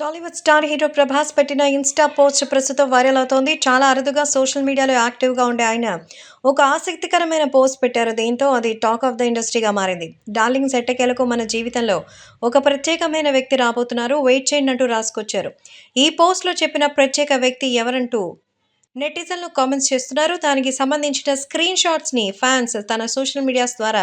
Tollywood star hero Prabhas పెట్టిన Insta post ప్రస్తుతం viral అవుతోంది. చాలా అరుదుగా సోషల్ మీడియాలో యాక్టివ్గా ఉండే ఆయన ఒక ఆసక్తికరమైన పోస్ట్ పెట్టారు. దీంతో అది టాక్ ఆఫ్ ద ఇండస్ట్రీగా మారింది. డార్లింగ్ సెట్టకేలకు మన జీవితంలో ఒక ప్రత్యేకమైన వ్యక్తి రాబోతున్నారు. వెయిట్ చేయండి అంటూ రాసుకొచ్చారు. ఈ పోస్ట్లో చెప్పిన ప్రత్యేక వ్యక్తి ఎవరంటూ నెటిజన్లు కామెంట్స్ చేస్తున్నారు. దానికి సంబంధించిన స్క్రీన్ షాట్స్ని ఫ్యాన్స్ తన సోషల్ మీడియాస్ ద్వారా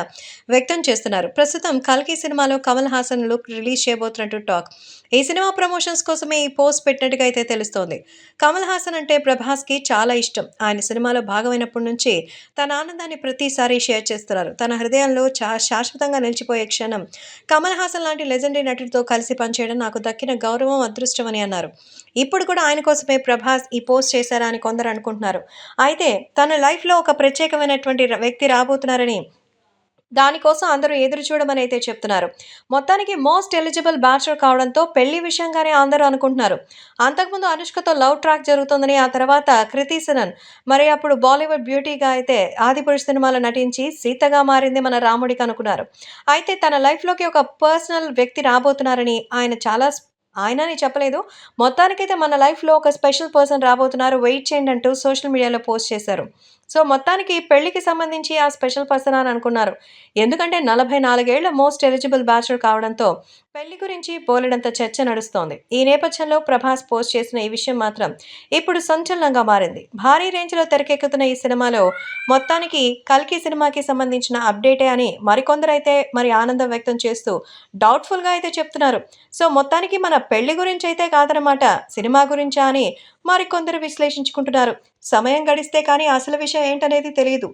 వ్యక్తం చేస్తున్నారు. ప్రస్తుతం కల్కి సినిమాలో కమల్ హాసన్ లుక్ రిలీజ్ చేయబోతున్నట్టు టాక్. ఈ సినిమా ప్రమోషన్స్ కోసమే ఈ పోస్ట్ పెట్టినట్టుగా అయితే తెలుస్తోంది. కమల్ హాసన్ అంటే ప్రభాస్కి చాలా ఇష్టం. ఆయన సినిమాలో భాగమైనప్పటి నుంచి తన ఆనందాన్ని ప్రతిసారి షేర్ చేస్తున్నారు. తన హృదయంలో చా శాశ్వతంగా నిలిచిపోయే క్షణం కమల్ హాసన్ లాంటి లెజెండరీ నటుడితో కలిసి పనిచేయడం నాకు దక్కిన గౌరవం అదృష్టం అని అన్నారు. ఇప్పుడు కూడా ఆయన కోసమే ప్రభాస్ ఈ పోస్ట్ చేశారా అని కొందరు అనుకుంటున్నారు అయితే తన లైఫ్లో ఒక ప్రత్యేకమైనటువంటి వ్యక్తి రాబోతున్నారని దానికోసం అందరూ ఎదురు చూడమని అయితే చెప్తున్నారు. మొత్తానికి మోస్ట్ ఎలిజిబుల్ బ్యాచులర్ కావడంతో పెళ్ళి విషయంగానే అందరూ అనుకుంటున్నారు. అంతకుముందు అనుష్కతో లవ్ ట్రాక్ జరుగుతుందని ఆ తర్వాత కృతి సనన్ మరి అప్పుడు బాలీవుడ్ బ్యూటీగా అయితే ఆదిపురుష్ సినిమాలో నటించి సీతగా మారింది మన రాముడికి అనుకున్నారు. అయితే తన లైఫ్లోకి ఒక పర్సనల్ వ్యక్తి రాబోతున్నారని ఆయన చాలా ఆయన అని చెప్పలేదు. మొత్తానికైతే మన లైఫ్లో ఒక స్పెషల్ పర్సన్ రాబోతున్నారు. వెయిట్ చేయండి అంటూ సోషల్ మీడియాలో పోస్ట్ చేశారు. సో మొత్తానికి పెళ్ళికి సంబంధించి ఆ స్పెషల్ పర్సన్ అని అనుకున్నారు. ఎందుకంటే నలభై నాలుగేళ్ళ మోస్ట్ ఎలిజిబుల్ బ్యాచులర్ కావడంతో పెళ్ళి గురించి బోలెడంత చర్చ నడుస్తోంది. ఈ నేపథ్యంలో ప్రభాస్ పోస్ట్ చేసిన ఈ విషయం మాత్రం ఇప్పుడు సంచలనంగా మారింది. భారీ రేంజ్లో తెరకెక్కుతున్న ఈ సినిమాలో మొత్తానికి కల్కి సినిమాకి సంబంధించిన అప్డేటే అని మరికొందరైతే మరి ఆనందం వ్యక్తం చేస్తూ డౌట్ఫుల్గా అయితే చెప్తున్నారు. సో మొత్తానికి మన పెళ్ళి గురించి అయితే కాదనమాట సినిమా గురించా అని మరికొందరు విశ్లేషించుకుంటున్నారు. సమయం గడిస్తే కానీ అసలు విషయం ఏంటనేది తెలియదు